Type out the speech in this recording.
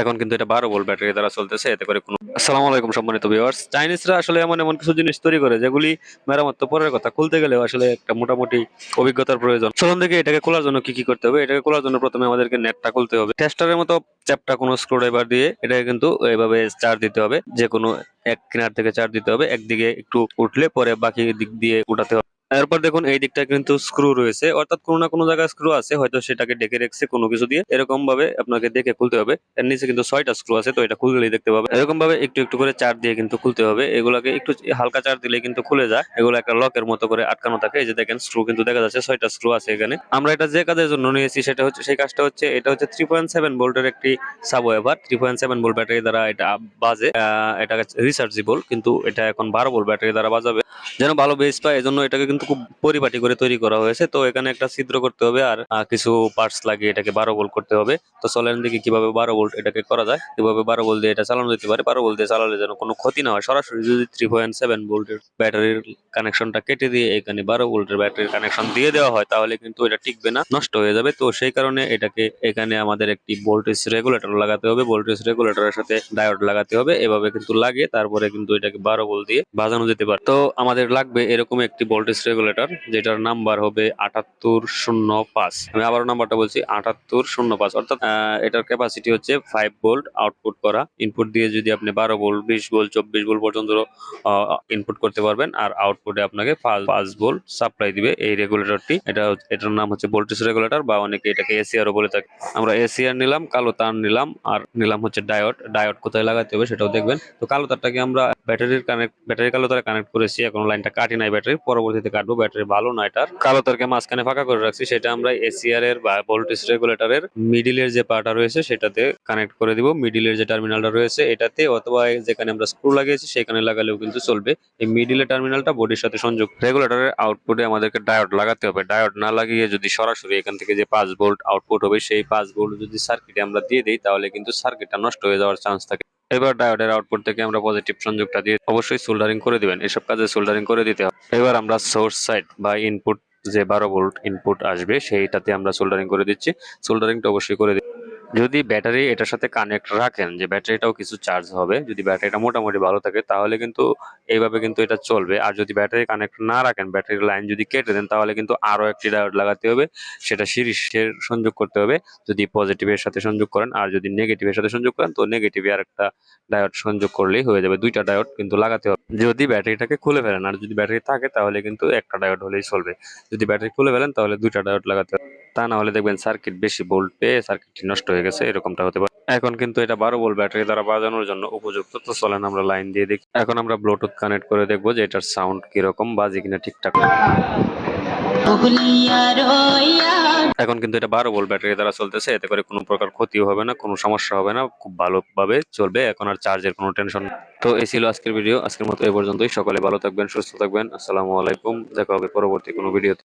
এখন কিন্তু এটা বারো ভোল্ট ব্যাটারি দ্বারা চলতেছে, এতে করে কোনো আসসালামু আলাইকুম সম্মানিত ভিউয়ার্স চাইনিজরা আসলে এমন এমন কিছু জিনিস তৈরি করে, যেগুলি মেরামত পরের কথা, খুলতে গেলেও আসলে একটা মোটামুটি অভিজ্ঞতার প্রয়োজন। চলুন দেখে এটাকে খোলার জন্য কি কি করতে হবে। এটাকে খোলার জন্য প্রথমে আমাদেরকে নেটটা খুলতে হবে। টেস্টারের মতো চ্যাপটা কোনো স্ক্রুড্রাইভার দিয়ে এটাকে কিন্তু এইভাবে চার্জ দিতে হবে। যে কোনো এক কিনার থেকে চার্জ দিতে হবে। একদিকে একটু উঠলে পরে বাকি দিক দিয়ে উঠাতে হবে। এরপর দেখুন, এই দিকটা কিন্তু স্ক্রু রয়েছে। অর্থাৎ কোনো না কোনো জায়গায় স্ক্রু আছে, হয়তো সেটাকে ডেকে রেখেছে কোনো কিছু দিয়ে। এরকম ভাবে আপনাকে দেখে খুলতে হবে। এর নিচে কিন্তু ছয়টা স্ক্রু আছে, তো এটা খুললেই দেখতে পাবে। এরকম ভাবে একটু একটু করে চার দিয়ে কিন্তু খুলতে হবে। এগুলাকে একটু হালকা চার দিলে কিন্তু খুলে যায়। এগুলো একটা লকের মতো করে আটকানো থাকে। এই যে দেখেন স্ক্রু কিন্তু দেখা যাচ্ছে ছয়টা স্ক্রু আছে এখানে। আমরা এটা যে কাজের জন্য নিয়েছি, সেটা হচ্ছে, সেই কাজটা হচ্ছে, এটা হচ্ছে থ্রি পয়েন্ট সেভেন ভোল্টের একটি subwoofer three point seven volt battery দ্বারা এটা বাজে। এটা রিচার্জেবল কিন্তু এটা এখন বারো ভোল্ট ব্যাটারি দ্বারা বাজাবে। যেন ভালো বেস পায়, এজন্য এটাকে কিন্তু খুব পরিপাটি করে তৈরি করা হয়েছে। তো এখানে একটা ছিদ্র করতে হবে আর কিছু পার্টস লাগিয়ে এটাকে বারো বোল্ট করতে হবে। তো চলেন দেখি কীভাবে বারো বোল্ট এটাকে করা যায়। কীভাবে বারো ভোল্ট দিয়ে এটা চালানো যেতে পারে। বারো ভোল্ট দিয়ে চালালে যেন কোনো ক্ষতি না হয়। সরাসরি যদি থ্রি পয়েন্ট সেভেন ভোল্টের ব্যাটারির কানেকশনটা কেটে দিয়ে এখানে বারো ভোল্টের ব্যাটারির কানেকশন দিয়ে দেওয়া হয়, তাহলে কিন্তু এটা টিকবে না, নষ্ট হয়ে যাবে। তো সেই কারণে এটাকে এখানে আমাদের একটি ভোল্টেজ রেগুলেটর লাগাতে হবে। ভোল্টেজ রেগুলেটরের সাথে ডায়োড লাগাতে হবে। এভাবে কিন্তু লাগিয়ে তারপরে কিন্তু এটাকে বারো ভোল্ট দিয়ে বাজানো যেতে পারে। তো আমাদের লাগবে এরকম একটি ভোল্টেজ রেগুলেটর, যেটার নাম্বার হবে আটাত্তর শূন্য পাঁচ। আমি আবারও নাম্বারটা বলছি, আটাত্তর শূন্য পাঁচ। অর্থাৎ এটার ক্যাপাসিটি হচ্ছে ফাইভ ভোল্ট আউটপুট করা। ইনপুট দিয়ে যদি আপনি বারো ভোল্ট বিশ ভোল্ট চব্বিশ ভোল্ট পর্যন্ত ইনপুট করতে পারবেন, আর আউটপুটে আপনাকে পাঁচ- ভোল্ট সাপ্লাই দিবে এই রেগুলেটরটি। এটা এটার নাম হচ্ছে ভোল্টেজ রেগুলেটর বা অনেকে এটাকে এসিআরও বলে থাকে। আমরা এসিআর নিলাম, কালো তার নিলাম, আর নিলাম হচ্ছে ডায়োড ডায়োড কোথায় লাগাতে হবে সেটাও দেখবেন। তো কালো তারটাকে আমরা ব্যাটারির কানেক্ট ব্যাটারি কালো তারে কানেক্ট করেছি, এখন লাইনটা কাটি নাই ব্যাটারি পরবর্তীতে কাটবো, ব্যাটারি ভালো না এটার। কালো তারকে মাঝখানে ফাঁকা করে রাখছি, সেটা আমরা এসিআর এর বা ভোল্টেজ রেগুলেটরের মিডিলের যে পার্টটা রয়েছে, সেটাতে কানেক্ট করে দিব। মিডিলের যে টার্মিনালটা রয়েছে, এটাতে অথবা যেখানে আমরা স্ক্রু লাগিয়েছি, সেখানে লাগালেও কিন্তু চলবে। এই মিডিল মিডিলের টার্মিনালটা বডির সাথে সংযোগ রেগুলেটরের আউটপুটে আমাদেরকে ডায়োড লাগাতে হবে। ডায়োড না লাগিয়ে যদি সরাসরি এখান থেকে যে পাঁচ ভোল্ট আউটপুট হবে, সেই পাঁচ ভোল্ট যদি সার্কিটে আমরা দিয়ে দিই, তাহলে কিন্তু সার্কিটটা নষ্ট হয়ে যাওয়ার চান্স থাকে। এবার ডায়োডের আউটপুট থেকে আমরা পজিটিভ সংযোগটা দিয়ে অবশ্যই সোল্ডারিং করে দিবেন। এসব কাজে সোল্ডারিং করে দিতে হবে। এবার আমরা সোর্স সাইড বা ইনপুট যে বারো ভোল্ট ইনপুট আসবে, সেইটাতে আমরা সোল্ডারিং করে দিচ্ছি। সোল্ডারিংটা অবশ্যই করে দিই যদি ব্যাটারি এটার সাথে কানেক্ট রাখেন, যে ব্যাটারিটাও কিছু চার্জ হবে, যদি ব্যাটারিটা মোটামুটি ভালো থাকে, তাহলে কিন্তু এইভাবে কিন্তু এটা চলবে। আর যদি ব্যাটারি কানেক্ট না রাখেন, ব্যাটারির লাইন যদি কেটে দেন, তাহলে কিন্তু আরও একটি ডায়োড লাগাতে হবে, সেটা সিরিজের সংযোগ করতে হবে। যদি পজিটিভের সাথে সংযোগ করেন, আর যদি নেগেটিভের সাথে সংযোগ করেন, তো নেগেটিভে আর একটা ডায়োড সংযোগ করলেই হয়ে যাবে। দুইটা ডায়োড কিন্তু লাগাতে হবে। যদি ব্যাটারিটাকে খুলে ফেলেন, আর যদি ব্যাটারি থাকে, তাহলে কিন্তু একটা ডায়োড হলেই চলবে। যদি ব্যাটারি খুলে ফেলেন, তাহলে দুইটা ডায়োড লাগাতে হবে। তা না হলে দেখবেন সার্কিট বেশি ভোল্ট পেয়ে সার্কিটটি নষ্ট হয়ে গেছে, এরকমটা হতে পারে। এখন কিন্তু এটা বারো ভোল্ট ব্যাটারি দ্বারা বাজানোর জন্য উপযুক্ত। তো চলেন আমরা লাইন দিয়ে দেখি। এখন আমরা ব্লুটুথ কানেক্ট করে দেখব যে এটার সাউন্ড কীরকম, বাজে কিনা ঠিকঠাক। এখন কিন্তু এটা বারো ভোল্ট ব্যাটারি দ্বারা চলতেছে, এতে করে কোনো প্রকার ক্ষতিও হবে না, কোনো সমস্যা হবে না, খুব ভালোভাবে চলবে। এখন আর চার্জের কোনো টেনশন তো এই ছিল আজকের ভিডিও আজকের মতো এই পর্যন্তই। সকলে ভালো থাকবেন, সুস্থ থাকবেন। আসসালামু আলাইকুম। দেখা হবে পরবর্তী কোনো ভিডিওতে